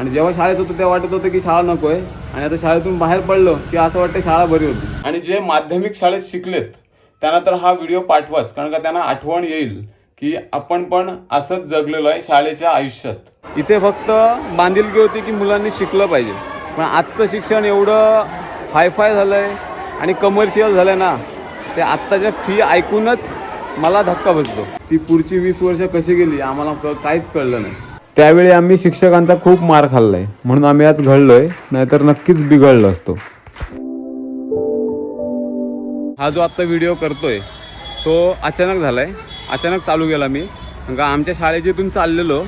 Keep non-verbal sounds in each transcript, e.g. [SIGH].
आणि जेव्हा शाळेत होतो तेव्हा वाटत होतं की शाळा नको आहे आणि आता शाळेतून बाहेर पडलो की असं वाटतं शाळा बरी होती. आणि जे माध्यमिक शाळेत शिकलेत त्यांना तर हा व्हिडिओ पाठवाच कारण का त्यांना आठवण येईल की आपण पण असंच जगलेलो आहे शाळेच्या आयुष्यात. इथे फक्त बांधिलकी होती की मुलांनी शिकलं पाहिजे. पण आजचं शिक्षण एवढं हायफाय झालं आहे आणि कमर्शियल झालं ना ते आत्ताच्या फी ऐकूनच मला धक्का बसतो. ती पुढची वीस वर्ष कशी गेली आम्हाला काहीच कळलं नाही. त्यावेळी आम्ही शिक्षकांचा खूप मार खाल्लाय. म्हणून आम्ही आज घडलोय नाहीतर नक्कीच बिघडलो असतो. हा जो आत्ता व्हिडिओ करतोय तो अचानक झालाय. अचानक चालू केला मी. का आमच्या शाळेच्यातून चाललेलो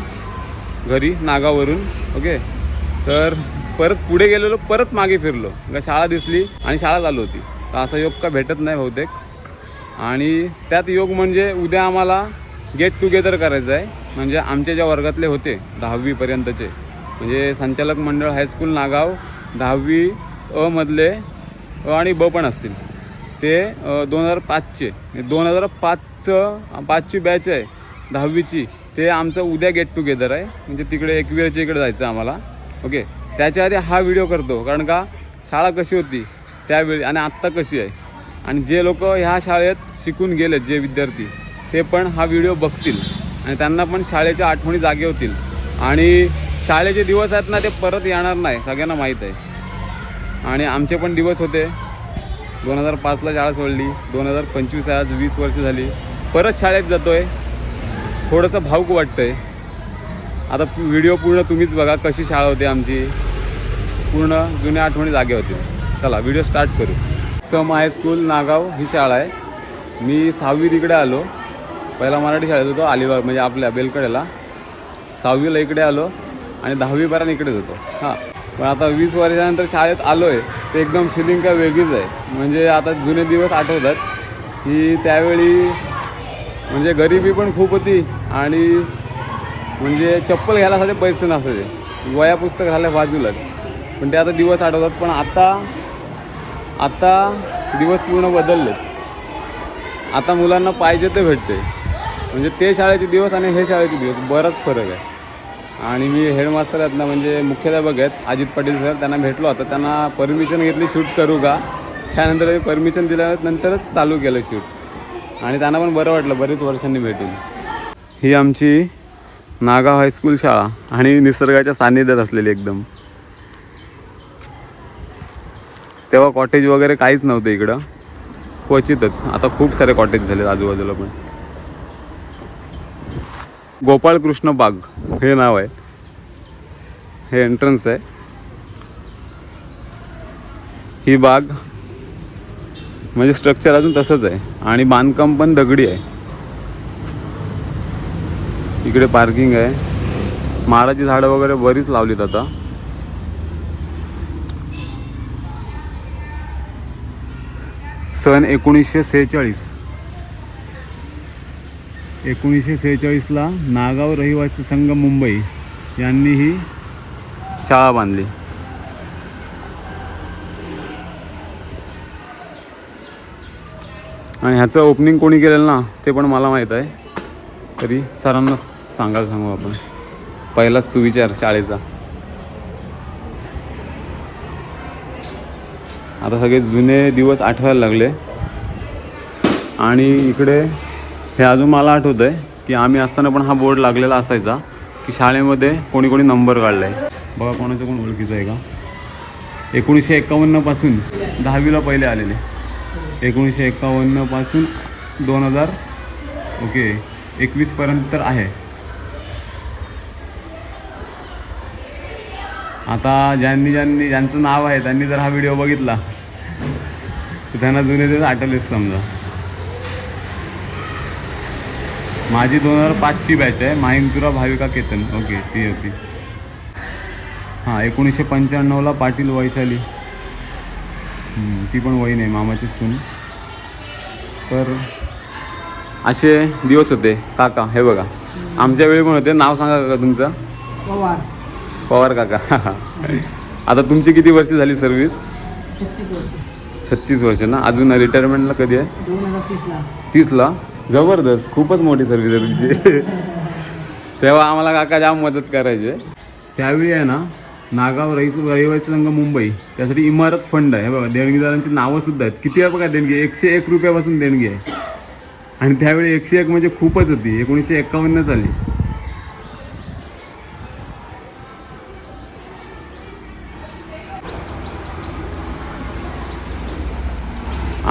घरी नागावरून ओके? तर परत पुढे गेलेलो परत मागे फिरलो. का शाळा दिसली आणि शाळा चालू होती. तर असा योग का भेटत नाही बहुतेक. आणि त्यात योग म्हणजे उद्या आम्हाला गेट टुगेदर करायचं आहे. म्हणजे आमच्या ज्या वर्गातले होते दहावीपर्यंतचे म्हणजे संचालक मंडळ हायस्कूल नागाव दहावी अ मधले अ आणि ब पण असतील. ते दोन हजार पाचचे म्हणजे दोन हजार पाचचं पाचची बॅच आहे दहावीची. ते आमचं उद्या गेट टुगेदर आहे. म्हणजे तिकडे एकविराच्या इकडे जायचं आम्हाला. ओके? त्याच्या आधी हा व्हिडिओ करतो. कारण का शाळा कशी होती त्यावेळी आणि आत्ता कशी आहे. आणि जे लोक ह्या शाळेत शिकून गेलेत जे विद्यार्थी ते पण हा व्हिडिओ बघतील. आणि त्यांना पण शाळेच्या आठवणी जागे होतील. आणि शाळेचे दिवस आहेत ना ते परत येणार नाही सगळ्यांना माहीत आहे. आणि आमचे पण दिवस होते. दोन हजार पाचला शाळा सोडली. दोन हजार पंचवीस आहे आज वीस वर्ष झाली. परत शाळेत जातोय. थोडंसं भाऊक वाटतंय. आता व्हिडिओ पूर्ण तुम्हीच बघा कशी शाळा होती आमची. पूर्ण जुन्या आठवणी जागे होतील. चला व्हिडिओ स्टार्ट करू. सम हायस्कूल नागाव ही शाळा आहे. मी सहावी तिकडे आलो. पहिला मराठी शाळेत होतो अलिबाग म्हणजे आपल्या बेलकडेला. सहावीला इकडे आलो आणि दहावीपर्यंत इकडेच होतो. हां. पण आता वीस वर्षानंतर शाळेत आलो आहे ते एकदम फिलिंग काय वेगळीच आहे. म्हणजे आता जुने दिवस आठवतात की त्यावेळी म्हणजे गरिबी पण खूप होती आणि म्हणजे चप्पल घ्यायलासाठी पैसे नसायचे. वया पुस्तक राहिल्या बाजूलाच. पण ते आता दिवस आठवतात पण आता आत्ता दिवस पूर्ण बदलले आता मुलांना पाहिजे ते भेटते. म्हणजे ते शाळेचे दिवस आणि हे शाळेचे दिवस बराच फरक आहे. आणि मी हेडमास्तर आहेत ना म्हणजे मुख्याध्यापक आहेत अजित पाटील सर त्यांना भेटलो होता त्यांना परमिशन घेतली शूट करू का? त्यानंतर मी परमिशन दिल्यानंतरच चालू केलं शूट आणि त्यांना पण बरं वाटलं बरेच वर्षांनी भेटून. ही आमची नागाव हायस्कूल शाळा आणि निसर्गाच्या सान्निध्यात असलेली एकदम. तेव्हा कॉटेज वगैरे काहीच नव्हतं इकडं. क्वचितच. आता खूप सारे कॉटेज झाले आजूबाजूला पण. गोपाळकृष्ण बाग हे नाव आहे. हे एंट्रन्स आहे. ही बाग म्हणजे स्ट्रक्चर अजून तसंच आहे आणि बांधकाम पण दगडी आहे. इकडे पार्किंग आहे. माडाची झाडं वगैरे बरीच लावलीत आता. सन एकोणीसशे सेहेचाळीस. एकोणीसशे सेहेचाळीसला नागाव रहिवासी संघ मुंबई यांनी ही शाळा बांधली. आणि ह्याचं ओपनिंग कोणी केलेलं ना ते पण मला माहीत आहे. तरी सरांना सांगायला सांगू आपण. पहिलाच सुविचार शाळेचा. आता सगळे जुने दिवस आठवायला लागले. आणि इकडे हे अजून मला आठवत आहे की आम्ही असताना पण हा बोर्ड लागलेला असायचा की शाळेमध्ये कोणी कोणी नंबर काढला आहे बघा कोणाचं कोण ओळखीचं आहे का? एकोणीसशे एकावन्नपासून दहावीला पहिले आलेले. एकोणीसशे एकावन्नपासून दोन हजार ओके एकवीसपर्यंत तर आहे. आता ज्यांनी ज्यांनी ज्यांचं नाव आहे त्यांनी जर हा व्हिडिओ बघितला तर त्यांना जुने दिवस आठवलेच समजा. माझी दोन हजार पाचची बॅच आहे. माहिंदुरा भाविका केतन. ओके ती होती हां एकोणीसशे पंच्याण्णवला पाटील वैशाली. ती पण वहीन आहे मामाची सून. तर असे दिवस होते. काका हे बघा. आमच्या वेळी पण होते. नाव सांगा काका तुमचं? पवार. पवार काका. आता तुमची किती वर्ष झाली सर्व्हिस छत्तीस वर्ष. छत्तीस वर्ष ना? अजून रिटायरमेंटला कधी आहे? तीसला. तीसला? जबरदस्त खूपच मोठी सर्विस आहे तुमची. तेव्हा आम्हाला काका जाम मदत करायचे. त्यावेळी आहे ना नागाव रहिस रहिवासी संघ मुंबई त्यासाठी इमारत फंड आहे. बघा देणगीदारांची नावं सुद्धा आहेत. किती आहे बघा देणगी एकशे एक रुपयापासून देणगी आहे. आणि त्यावेळी एकशे एक म्हणजे खूपच होती. एकोणीसशे एकावन्न साली.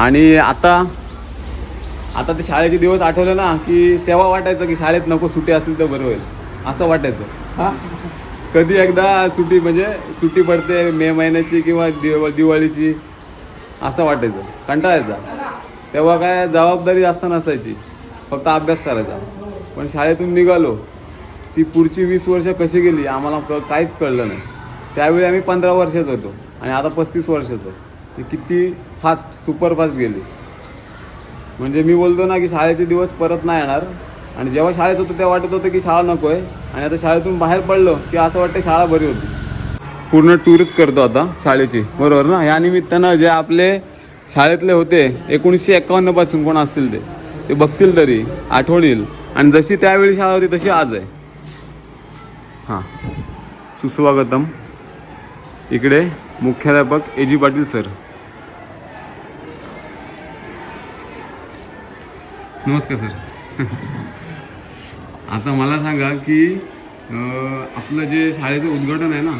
आणि आता आता ते शाळेचे दिवस आठवले ना की तेव्हा वाटायचं की शाळेत नको सुट्टी असतील तर बरं होईल. असं वाटायचं. हां? कधी एकदा सुट्टी म्हणजे सुट्टी पडते मे महिन्याची किंवा दिव दिवाळीची असं वाटायचं. कंटाळायचा. तेव्हा काय जबाबदारी जास्त नसायची. फक्त अभ्यास करायचा. पण शाळेतून निघालो ती पुढची वीस वर्ष कशी गेली आम्हाला क काहीच कळलं नाही. त्यावेळी आम्ही पंधरा वर्षाचं होतो आणि आता पस्तीस वर्षाचं. ती किती फास्ट सुपर फास्ट गेली. म्हणजे मी बोलतो ना की शाळेचे दिवस परत नाही येणार. आणि जेव्हा शाळेत होतो तेव्हा वाटत होतं की शाळा नको आहे आणि आता शाळेतून बाहेर पडलो की असं वाटतं शाळा बरी होती. पूर्ण टूरच करतो आता शाळेची. बरोबर ना? या निमित्तानं जे आपले शाळेतले होते एकोणीसशे एकावन्नपासून कोण असतील ते ते बघतील तरी आठवण येईल आणि जशी त्यावेळी शाळा होती तशी आज आहे. हां. सुस्वागतम. इकडे मुख्याध्यापक ए जी पाटील सर. नमस्कार सर. आता मला सांगा की आपलं जे शाळेचं उद्घाटन आहे ना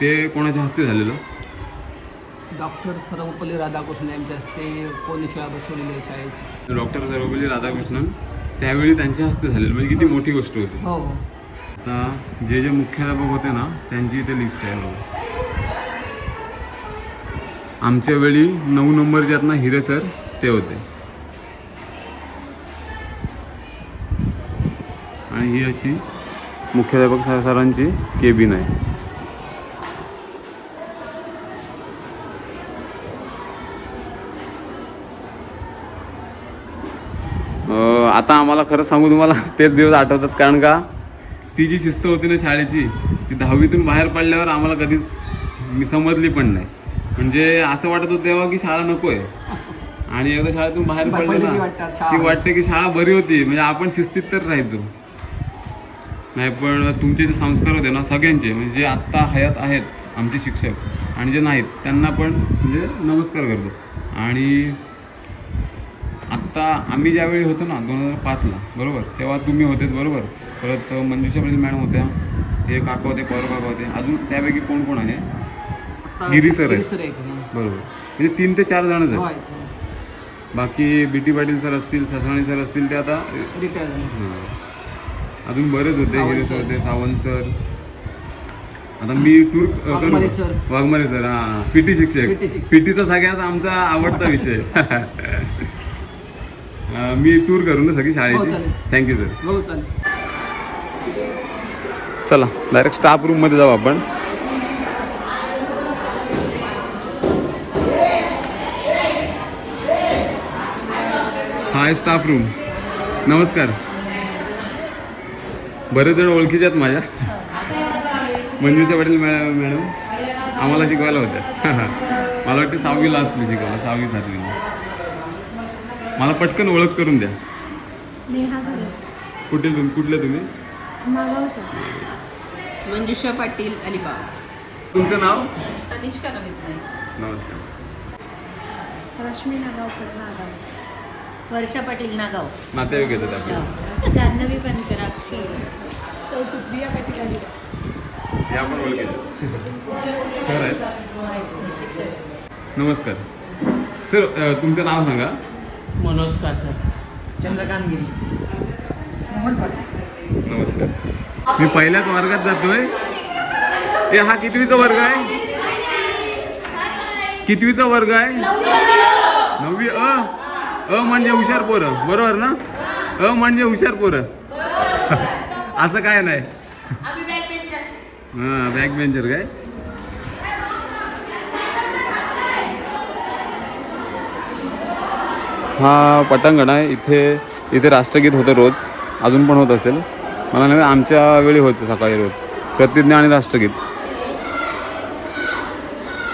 ते कोणाच्या हस्ते झालेलं? डॉक्टर सर्वपल्ली राधाकृष्ण यांच्या हस्ते कोणी शाळा बसवलेली आहे शाळेची? डॉक्टर सर्वपल्ली राधाकृष्णन त्यावेळी त्यांच्या हस्ते झालेलं म्हणजे किती मोठी गोष्ट होती. हो. आता जे जे मुख्याध्यापक होते ना त्यांची इथे लिस्ट आहे बघा. आमच्या वेळी नऊ नंबर जे आहेत ना हिरे सर ते होते. आणि ही अशी मुख्याध्यापक सर- सरांची केबिन आहे. आता आम्हाला खरं सांगू तुम्हाला तेच दिवस आठवतात कारण का ती जी शिस्त होती ना शाळेची ती दहावीतून बाहेर पडल्यावर आम्हाला कधीच मी समजली पण नाही. म्हणजे असं वाटत होतं तेव्हा की शाळा नको आहे आणि एकदा शाळेतून बाहेर पडलं ना की वाटते की शाळा बरी होती. म्हणजे आपण शिस्तीत तर राहायचो. नाही पण तुमचे जे संस्कार होते ना सगळ्यांचे म्हणजे जे आत्ता हयात आहेत आमचे शिक्षक आणि जे नाहीत त्यांना पण म्हणजे नमस्कार करतो. आणि आत्ता आम्ही ज्यावेळी होतो ना दोन हजार पाचला बरोबर? तेव्हा तुम्ही होतेत बरोबर? परत मंजुषा पाटील मॅडम होत्या हे काका होते पवार काका होते अजून त्यापैकी कोण कोण आहे? गिरी sir आहे. बरोबर. म्हणजे तीन ते चार जणच आहेत. बाकी बी टी पाटील सर असतील ससाणी सर असतील ते आता रिटायर. अजून बरेच होते हिरे सर. होते सावंत सर. आता मी टूर करू. वाघमारे सर. हा. पीटी शिक्षक. पीटीचा सगळ्यात आमचा आवडता [LAUGHS] विषय. [LAUGHS] मी टूर करू ना सगळी हो, शाळेची. थँक्यू सर हो चला डायरेक्ट स्टाफ रूममध्ये जाऊ आपण. हाय स्टाफ रूम नमस्कार. बरेच जण ओळखीचे आहेत माझ्या. मंजुषा पाटील मॅ- मॅडम आम्हाला शिकवायला होत्या. [LAUGHS] मला वाटतं सहावीला असतील शिकवायला सहावी सातवीला मला पटकन ओळख करून द्या. कुठे तुम कुठले तुम्ही? मंजुषा पाटील अलिबाग. तुमचं नाव? तनिष्का नमित नमस्कार. रश्मी नागावकर नागाव. वर्षा पाटील नागाव. नातेवाईक येतात आपले. जान्हवी पंकराक्षी सौ सुप्रिया ओळखीचे सर आहेत. नमस्कार. सर तुमचं नाव सांगा. मनोज कासर. चंद्रकांत गिरी नमस्कार. मी पहिल्याच वर्गात जातोय. ए हा कितवीचा वर्ग आहे? कितवीचा वर्ग आहे? नववी अ अ म्हणजे हुशार पोरं. बरोबर ना? अ म्हणजे हुशार पोरं. असं काय नाही. हां बॅक बेंचर काय? हा पटांगण आहे इथे इथे राष्ट्रगीत होतं रोज. अजून पण होत असेल. मला नाही आमच्या वेळी व्हायचं सकाळी रोज. प्रतिज्ञा आणि राष्ट्रगीत.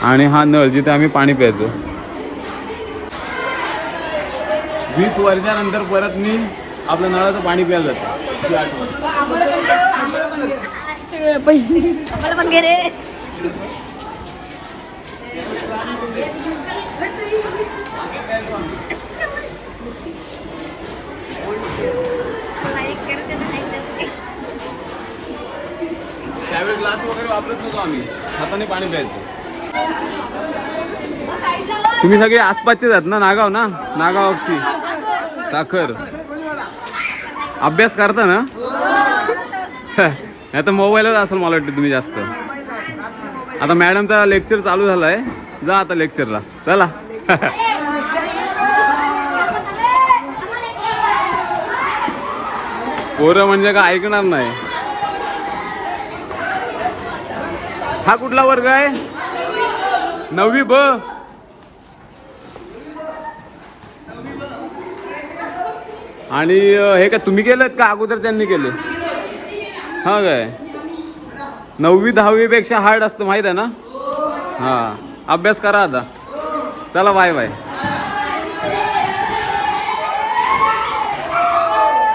आणि हा नळ जिथे आम्ही पाणी प्यायचो. वीस वर्षानंतर परत मी आपल्या नळाचं पाणी प्यायला जातो. त्यावेळी ग्लास वगैरे वापरत नव्हतो आम्ही. हाताने पाणी प्यायचो. तुम्ही सगळे आसपासचेच आहेत ना नागाव ना? नागाव अक्षी. साखर. अभ्यास करता ना? [LAUGHS] नाही आता मोबाईलच असेल मला वाटतं तुम्ही जास्त. आता मॅडमचा लेक्चर चालू झालाय. जा आता लेक्चरला. चला. [LAUGHS] पोरं म्हणजे का ऐकणार नाही. हा कुठला वर्ग आहे? नववी ब. आणि हे काय तुम्ही केलं का? अगोदर त्यांनी केले. हा काय? नववी दहावीपेक्षा हार्ड असतं माहीत आहे ना? हा. अभ्यास करा आता. चला बाय बाय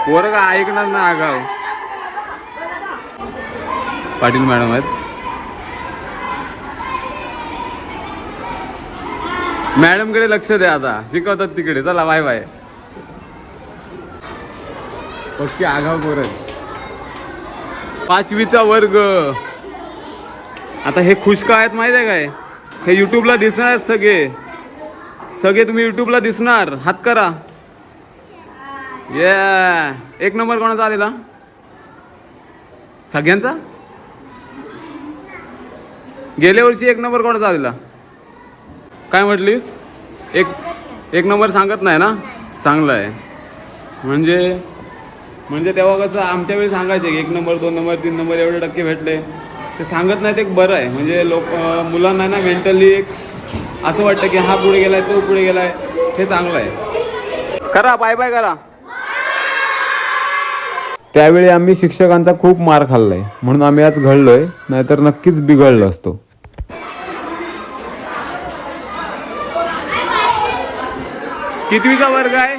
पोरं का ऐकणार ना आगाव? पाटील मॅडम आहेत. मॅडमकडे लक्ष द्या आता. शिकवतात तिकडे. चला बाय बाय पक्षी आगाव करत पाचवीचा वर्ग. आता हे खुशका आहेत माहीत आहे काय? हे युट्यूबला दिसणार आहेत सगळे. सगळे तुम्ही युट्यूबला दिसणार. हात करा. ये एक नंबर कोणाचा आलेला? सगळ्यांचा? गेल्या वर्षी एक नंबर कोणाचा आलेला? काय म्हटलीस? एक एक नंबर सांगत नाही ना? चांगला आहे. म्हणजे म्हणजे तेव्हा कसं आमच्या वेळी सांगायचे की एक नंबर दोन नंबर तीन नंबर एवढे टक्के भेटले. ते सांगत नाही ते एक बरं आहे. म्हणजे लोक मुलांना ना मेंटली एक असं वाटतं की हा पुढे गेलाय तो पुढे गेलाय हे चांगलं आहे. करा बाय बाय करा. त्यावेळी आम्ही शिक्षकांचा खूप मार खाल्लाय. म्हणून आम्ही आज घडलोय नाहीतर नक्कीच बिघडलो असतो. कितवीचा वर्ग आहे?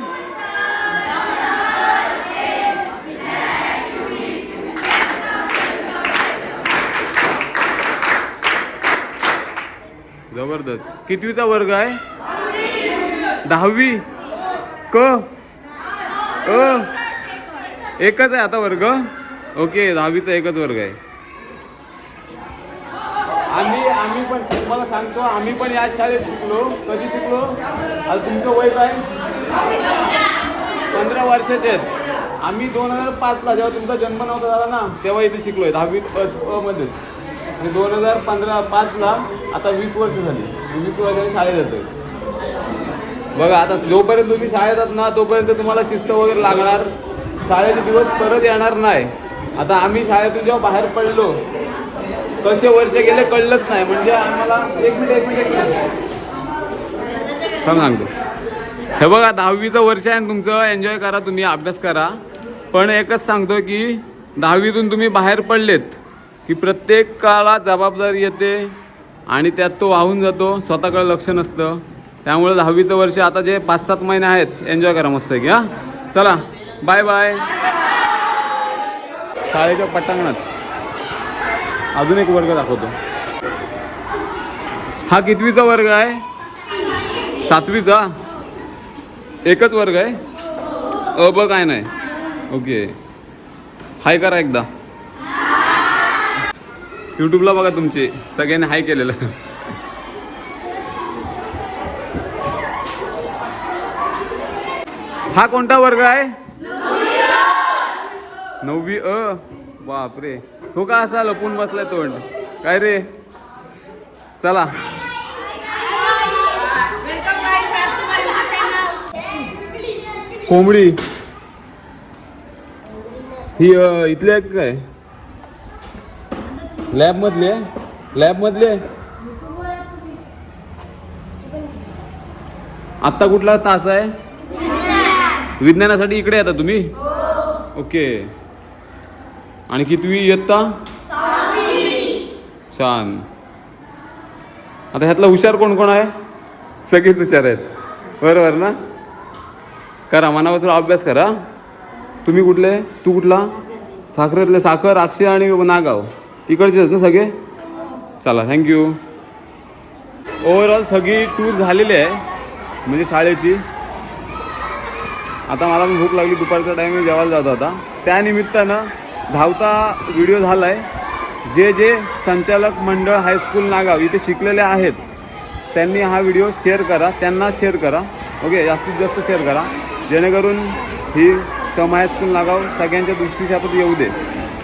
जबरदस्त. कितवीचा वर्ग आहे? दहावी? क? अ? एकच आहे आता वर्ग. ओके दहावीचा एकच वर्ग आहे. आम्ही आम्ही पण तुम्हाला सांगतो आम्ही पण या शाळेत शिकलो. कधी शिकलो? आज तुमचं वय काय? पंधरा वर्षाचे आहेत. आम्ही दोन हजार पाचला जेव्हा तुमचा जन्म नव्हता झाला ना तेव्हा इथे शिकलोय दहावी अ मध्येच. आणि दोन हजार पंधरा पाचला आता वीस वर्ष झाली. मी वीस वर्षाने शाळेत येतोय. बघा आता जोपर्यंत तुम्ही शाळेत आहात ना तोपर्यंत तुम्हाला शिस्त वगैरे लागणार. शाळेचे दिवस परत येणार नाही. आता आम्ही शाळेतून जेव्हा बाहेर पडलो कसे वर्ष गेले कळलंच नाही. म्हणजे आम्हाला एक मिनिट एक मिनिट सांगतो हे बघा दहावीचं वर्ष आहे आणि तुमचं एन्जॉय करा तुम्ही अभ्यास करा. पण एकच सांगतो की दहावीतून तुम्ही बाहेर पडलेत. की प्रत्येकाला जबाबदारी येते आणि त्यात तो वाहून जातो स्वतःकडे लक्ष नसतं. त्यामुळे दहावीचं वर्ष आता जे पाच सात महिने आहेत एन्जॉय करा मस्त की हां. चला बाय बाय शाळेच्या पटांगणात अजून एक वर्ग दाखवतो. हा कितवीचा वर्ग आहे? सातवीचा? एकच वर्ग आहे? अ ब काय नाही. ओके. हाय करा एकदा. यूट्यूबला बघा तुमचे. सगळ्यांनी हाय केलेलं. हा कोणता वर्ग आहे? नववी अ. बापरे. तो का असा लपून बसलाय तोंड? काय रे? चला. कोंबडी. ही अ, इथली आहे काय? लॅबमधली आहे? लॅबमधली आहे? आत्ता कुठला तास आहे? विज्ञानासाठी इकडे येता तुम्ही? ओके. आणि कितवी इयत्ता? छान. आता ह्यातला हुशार कोण कोण आहे? सगळेच हुशार आहेत. बरोबर ना? करा मनापासून अभ्यास करा. तुम्ही कुठले? तू कुठला? साखरेतले साखर अक्षय आणि नागाव. इकडचेच ना सगळे? चला थँक्यू ओव्हरऑल सगळी टूर झालेली आहे म्हणजे शाळेची. आता मला पण भूक लागली दुपारचा टाईम मी जेवायला जात होता त्यानिमित्तानं धावता व्हिडिओ झाला आहे जे जे संचालक मंडळ हायस्कूल नागाव इथे शिकलेले आहेत त्यांनी हा व्हिडिओ शेअर करा त्यांना शेअर करा. ओके जास्तीत जास्त शेअर करा. जेणेकरून ही सम हायस्कूल नागाव सगळ्यांच्या दृष्टीशापत येऊ दे.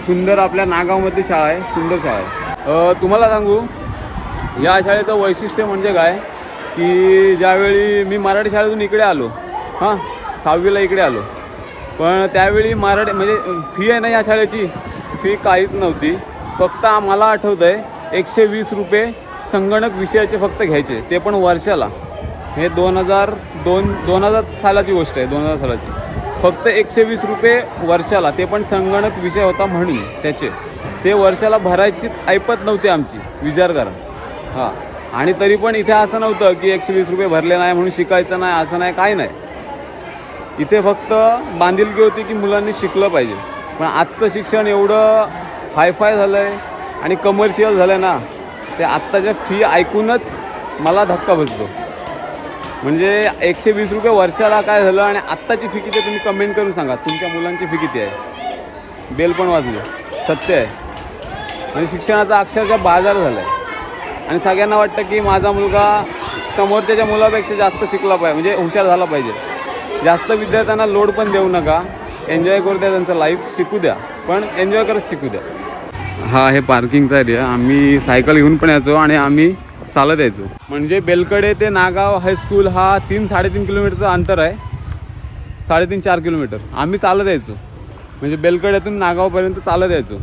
सुंदर आपल्या नागावमधली शाळा आहे सुंदर शाळा आहे. तुम्हाला सांगू या शाळेचं वैशिष्ट्य म्हणजे काय? की ज्यावेळी मी मराठी शाळेतून इकडे आलो हां सहावीला इकडे आलो पण त्यावेळी मराठी म्हणजे फी आहे ना या शाळेची? फी काहीच नव्हती. फक्त आम्हाला आठवतं आहे एकशे वीस रुपये संगणक विषयाचे फक्त घ्यायचे ते पण वर्षाला. हे दोन हजार दोन दोन हजार सालाची गोष्ट आहे दोन हजार सालाची. फक्त एकशे वीस रुपये वर्षाला. ते पण संगणक विषय होता म्हणून त्याचे. ते वर्षाला भरायची ऐपत नव्हती आमची विचार करा हां. आणि तरी पण इथे असं नव्हतं की एकशे वीस रुपये भरले नाही म्हणून शिकायचं नाही असं नाही काय नाही. इथे फक्त बांधिलकी होती की मुलांनी शिकलं पाहिजे. पण आजचं शिक्षण एवढं हायफाय झालं आहे आणि कमर्शियल झालं आहे ना ते आत्ताच्या फी ऐकूनच मला धक्का बसतो. म्हणजे एकशे वीस रुपये वर्षाला काय झालं आणि आत्ताची फी किती तुम्ही कमेंट करून सांगा. तुमच्या मुलांची फी किती आहे? बेल पण वाजलं. सत्य आहे. म्हणजे शिक्षणाचा अक्षरशः बाजार झाला आहे आणि सगळ्यांना वाटतं की माझा मुलगा समोरच्याच्या मुलापेक्षा जास्त शिकला पाहिजे म्हणजे हुशार झाला पाहिजे. जास्त विद्यार्थ्यांना लोड पण देऊ नका. एन्जॉय करू द्या त्यांचं लाईफ शिकू द्या. पण एन्जॉय करत शिकू द्या. हा हे पार्किंगचा एरिया आम्ही सायकल घेऊन पण यायचो आणि आम्ही चालत यायचो म्हणजे बेलकडे ते नागाव हायस्कूल हा तीन साडेतीन किलोमीटरचं अंतर आहे. साडेतीन चार किलोमीटर. आम्ही चालत यायचो म्हणजे बेलकड्यातून नागावपर्यंत चालत यायचो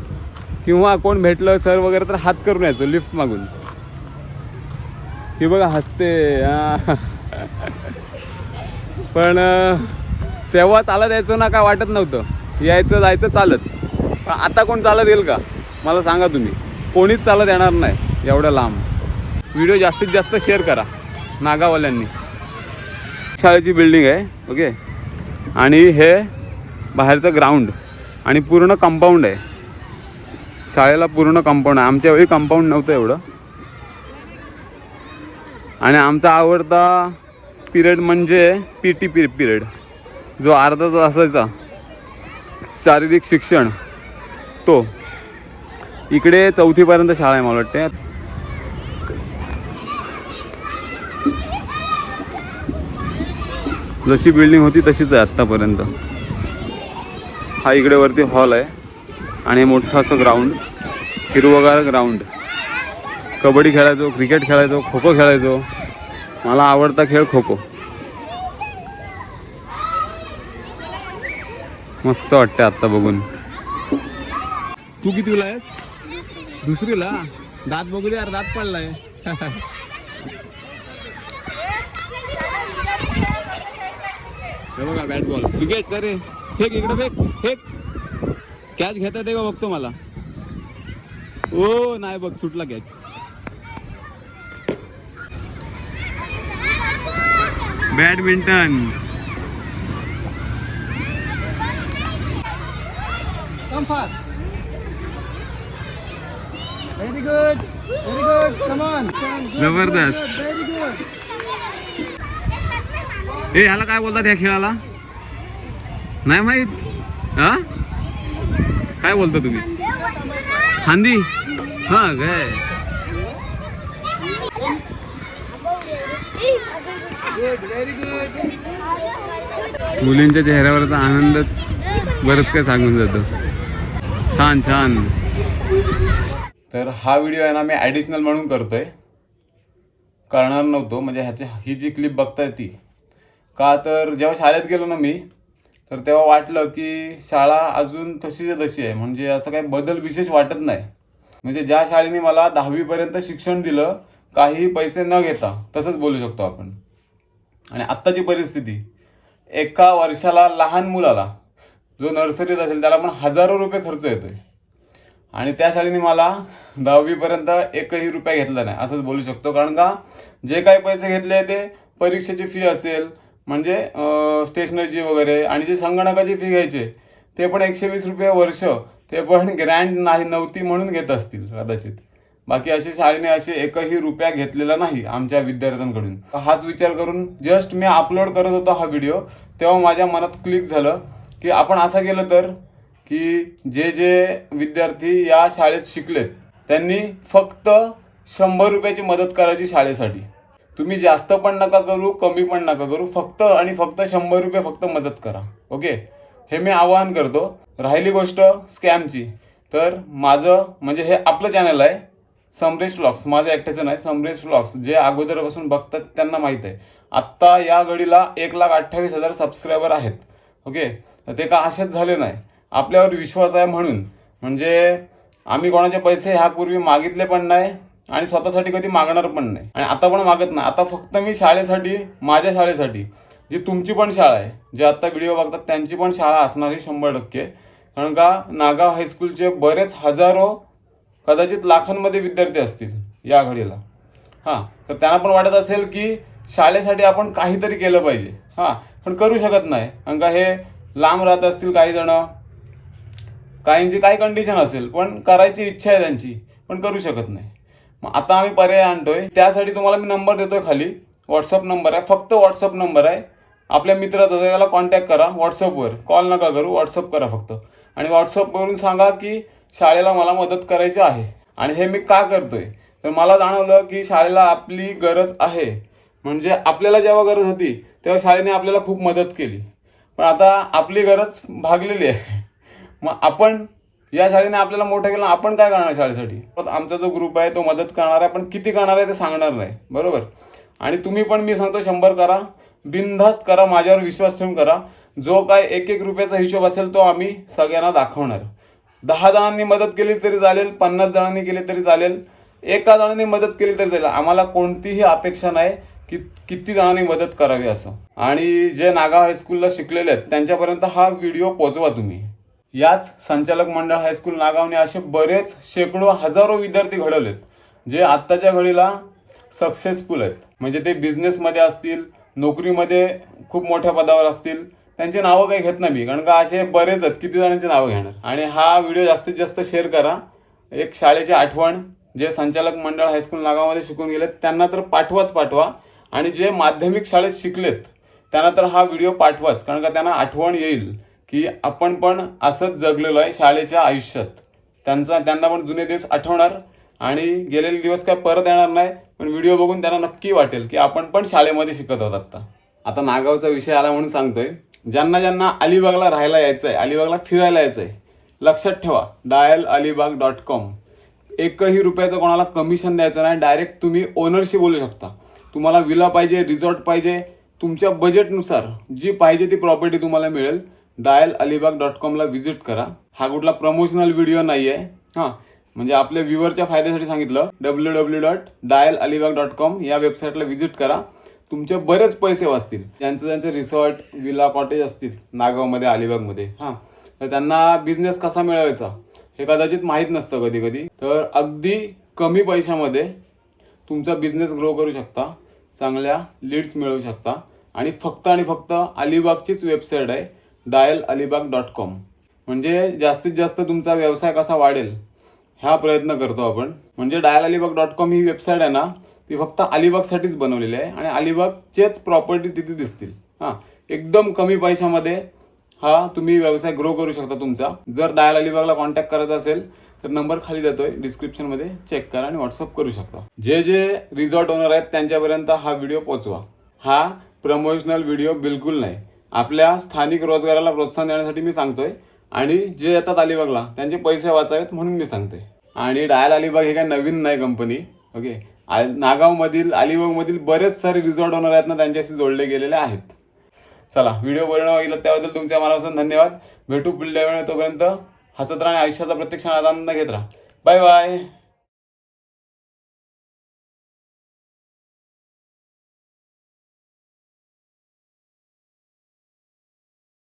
किंवा कोण भेटलं सर वगैरे तर हात करून यायचो लिफ्ट मागून. ती बघा हसते. पण तेव्हा चालत यायचो ना काय वाटत नव्हतं. यायचं जायचं चालत. पण आता कोण चालत येईल का? मला सांगा तुम्ही. कोणीच चालत येणार नाही एवढं लांब. व्हिडिओ जास्तीत जास्त शेअर करा नागावाल्यांनी. शाळेची बिल्डिंग आहे ओके? आणि हे बाहेरचं ग्राउंड आणि पूर्ण कंपाऊंड आहे. शाळेला पूर्ण कंपाऊंड आहे. आमच्या वेळी कंपाऊंड नव्हतं एवढं. आणि आमचा आवडता पिरियड म्हणजे पी टी पी पिरियड जो अर्धा तास असायचा. शारीरिक शिक्षण. तो. इकडे चौथीपर्यंत शाळा आहे मला वाटते. जशी बिल्डिंग होती तशीच आहे आत्तापर्यंत. हा इकडे वरती हॉल आहे आणि मोठं असं ग्राउंड हिरवगार ग्राउंड कबड्डी खेळायचो क्रिकेट खेळायचो खो खो खेळायचो. मला आवडता खेळ खो खो मस्त वाटते आत्ता बघून. तू कितीला आहेस? दुसरीला? दात बघू दे यार दात पडलाय. [LAUGHS] हे बघा बॅट बॉल क्रिकेट करे फेक इकडे फेक फेक कॅच घेता ते का बघतो मला ओ नाही बघ सुटला catch badminton Come fast. Very good. Very good. Come on. जबरदस्त Very good. ए ह्याला काय बोलतात या खेळाला? नाही माहीत? हा? काय बोलता तुम्ही? हांदी? हा काय? मुलींच्या चेहऱ्यावरचा आनंदच बरंच काय सांगून जातो. छान छान. तर हा व्हिडिओ आहे ना मी ॲडिशनल म्हणून करतोय. करणार नव्हतो म्हणजे ह्याची ही जी क्लिप बघताय ती का तर जेव्हा शाळेत गेलो ना मी तर तेव्हा वाटलं की शाळा अजून तशीच्या तशी आहे. म्हणजे असं काही बदल विशेष वाटत नाही. म्हणजे ज्या शाळेने मला दहावीपर्यंत शिक्षण दिलं काही पैसे न घेता तसंच बोलू शकतो आपण. आणि आत्ताची परिस्थिती एका वर्षाला लहान मुलाला जो नर्सरीत असेल त्याला पण हजारो रुपये खर्च येतोय. आणि त्या शाळेने मला दहावीपर्यंत एकही रुपया घेतला नाही. असंच बोलू शकतो. कारण का? जे काही पैसे घेतले ते परीक्षेची फी असेल म्हणजे स्टेशनरीची वगैरे आणि जे संगणकाची फी घ्यायचे ते पण एकशे वीस रुपये वर्ष ते पण ग्रँड नाही नव्हती म्हणून घेत असतील कदाचित. बाकी असे शाळेने असे एकही रुपया घेतलेला नाही आमच्या विद्यार्थ्यांकडून. हाच विचार करून जस्ट मी अपलोड करत होतो हा व्हिडिओ तेव्हा माझ्या मनात क्लिक झालं की आपण असं केलं तर की जे जे विद्यार्थी या शाळेत शिकलेत त्यांनी फक्त शंभर रुपयाची मदत करायची शाळेसाठी. तुम्ही जास्त पण नका करू कमी पण नका करू. फक्त आणि फक्त शंभर रुपये फक्त मदत करा. ओके? हे मी आवाहन करतो. राहिली गोष्ट स्कॅमची. तर माझं म्हणजे हे आपलं चॅनल आहे समरेश व्लॉग्स माझं एकट्याचं नाही समरेश व्लॉग्स जे अगोदरपासून बघतात त्यांना माहीत आहे. आत्ता या घडीला एक लाख अठ्ठावीस हजार सबस्क्रायबर आहेत. ओके? तर ते का असेच झाले नाही? आपल्यावर विश्वास आहे म्हणून. म्हणजे आम्ही कोणाचे पैसे ह्यापूर्वी मागितले पण नाही. आणि स्वतःसाठी कधी मागणार पण नाही. आणि आता पण मागत नाही. आता फक्त मी शाळेसाठी माझ्या शाळेसाठी जी तुमची पण शाळा आहे जे आता व्हिडिओ बघतात त्यांची पण शाळा असणार आहे शंभर टक्के. कारण का नागाव हायस्कूलचे बरेच हजारो कदाचित लाखांमध्ये विद्यार्थी असतील या घडीला. हां तर त्यांना पण वाटत असेल की शाळेसाठी आपण काहीतरी केलं पाहिजे. हां पण करू शकत नाही. कारण का हे लांब राहत असतील काही जण. काहींची काही कंडिशन असेल पण करायची इच्छा आहे त्यांची पण करू शकत नाही. मग आता आम्ही पर्याय आणतोय. त्यासाठी तुम्हाला मी नंबर देतोय खाली. व्हॉट्सअप नंबर आहे. फक्त व्हॉट्सअप नंबर आहे. आपल्या मित्राचा आहे, त्याला कॉन्टॅक्ट करा. व्हॉट्सअपवर कॉल नका करू. व्हॉट्सअप करा फक्त. आणि व्हॉट्सअपवरून सांगा की शाळेला मला मदत करायची आहे. आणि हे मी का करतोय? तर मला जाणवलं की शाळेला आपली गरज आहे. म्हणजे आपल्याला जेव्हा गरज होती तेव्हा शाळेने आपल्याला खूप मदत केली. पण आता आपली गरज भागलेली आहे. मग आपण या शाळेने आपल्याला मोठं केलं आपण काय करणार शाळेसाठी? पण आमचा जो ग्रुप आहे तो मदत करणार आहे पण किती करणार आहे ते सांगणार नाही. बरोबर? आणि तुम्ही पण मी सांगतो शंभर करा. बिनधास्त करा माझ्यावर विश्वास ठेवून करा. जो काय एक एक रुपयाचा हिशोब असेल तो आम्ही सगळ्यांना दाखवणार. दहा जणांनी मदत केली तरी चालेल पन्नास जणांनी केली तरी चालेल एका जणांनी मदत केली तरी चालेल. आम्हाला कोणतीही अपेक्षा नाही की किती जणांनी मदत करावी असं. आणि जे नागाव हायस्कूलला शिकलेले आहेत त्यांच्यापर्यंत हा व्हिडिओ पोचवा तुम्ही. याच संचालक मंडळ हायस्कूल नागावने असे बरेच शेकडो हजारो विद्यार्थी घडवलेत जे आत्ताच्या घडीला सक्सेसफुल आहेत. म्हणजे ते बिझनेसमध्ये असतील नोकरीमध्ये खूप मोठ्या पदावर असतील त्यांची नावं काही घेत नाही मी कारण का असे बरेच आहेत किती जणांची नावं घेणार? आणि हा व्हिडिओ जास्तीत जास्त शेअर करा. एक शाळेची आठवण जे संचालक मंडळ हायस्कूल नागावमध्ये शिकून गेलेत त्यांना तर पाठवाच पाठवा. आणि जे माध्यमिक शाळेत शिकलेत त्यांना तर हा व्हिडिओ पाठवाच कारण का त्यांना आठवण येईल. की आपण पण असंच जगलेलो आहे शाळेच्या आयुष्यात. त्यांचा त्यांना पण जुने दिवस आठवणार आणि गेलेले दिवस काय परत येणार नाही पण व्हिडिओ बघून त्यांना नक्की वाटेल की आपण पण शाळेमध्ये शिकत आहोत आता आता नागावचा विषय आला म्हणून सांगतोय. ज्यांना ज्यांना अलिबागला राहायला यायचं आहे अलिबागला फिरायला यायचं आहे लक्षात ठेवा डायल अलिबाग डॉट कॉम एकही रुपयाचं कोणाला कमिशन द्यायचं नाही डायरेक्ट तुम्ही ओनरशी बोलू शकता. तुम्हाला विला पाहिजे रिसॉर्ट पाहिजे तुमच्या बजेटनुसार जी पाहिजे ती प्रॉपर्टी तुम्हाला मिळेल. डायल अलिबाग डॉट कॉमला व्हिजिट करा. हा कुठला प्रमोशनल व्हिडिओ नाही आहे हां. म्हणजे आपल्या व्ह्युअरच्या फायद्यासाठी सांगितलं. W W dot dial Alibag dot com या वेबसाईटला व्हिजिट करा. तुमचे बरेच पैसे वाचतील. ज्यांचं ज्यांचे रिसॉर्ट विला कॉटेज असतील. नागावमध्ये अलिबागमध्ये. हां. तर त्यांना बिझनेस कसा मिळवायचा? हे कदाचित माहीत नसतं कधी कधी. तर अगदी कमी पैशामध्ये तुमचा बिझनेस ग्रो करू शकता. चांगल्या लीड्स मिळवू शकता. आणि फक्त आणि फक्त अलिबागचीच वेबसाईट आहे. Dial Alibag dot com. म्हणजे जास्तीत जास्त तुमचा व्यवसाय कसा वाढेल हा प्रयत्न करतो आपण. म्हणजे डायल अलिबाग डॉट कॉम ही वेबसाईट आहे ना ती फक्त अलिबागसाठीच बनवलेली आहे आणि अलिबागचेच प्रॉपर्टी तिथे दिसतील. हां एकदम कमी पैशामध्ये हा तुम्ही व्यवसाय ग्रो करू शकता तुमचा. जर डायल अलिबागला कॉन्टॅक्ट करायचा असेल तर नंबर खाली देतोय डिस्क्रिप्शनमध्ये चेक करा आणि व्हॉट्सअप करू शकता. जे जे रिसॉर्ट ओनर आहेत त्यांच्यापर्यंत हा व्हिडिओ पोचवा हा प्रमोशनल व्हिडिओ बिलकुल नाही. आपल्या स्थानिक रोजगाराला प्रोत्साहन देण्यासाठी मी सांगतोय. आणि जे येतात अलिबागला त्यांचे पैसे वाचावेत म्हणून मी सांगते आणि डायल अलिबाग हे काय नवीन नाही कंपनी ओके नागावमधील अलिबागमधील बरेच सारे रिझॉर्ट ओनर आहेत ना त्यांच्याशी जोडले गेलेले आहेत. चला व्हिडिओ पूर्ण बघितला त्याबद्दल तुमच्या मनापासून धन्यवाद. भेटू पुढल्या वेळेला तोपर्यंत हसत राहा आणि आयुष्याचा प्रत्यक्ष आनंद घेत राहा. Bye bye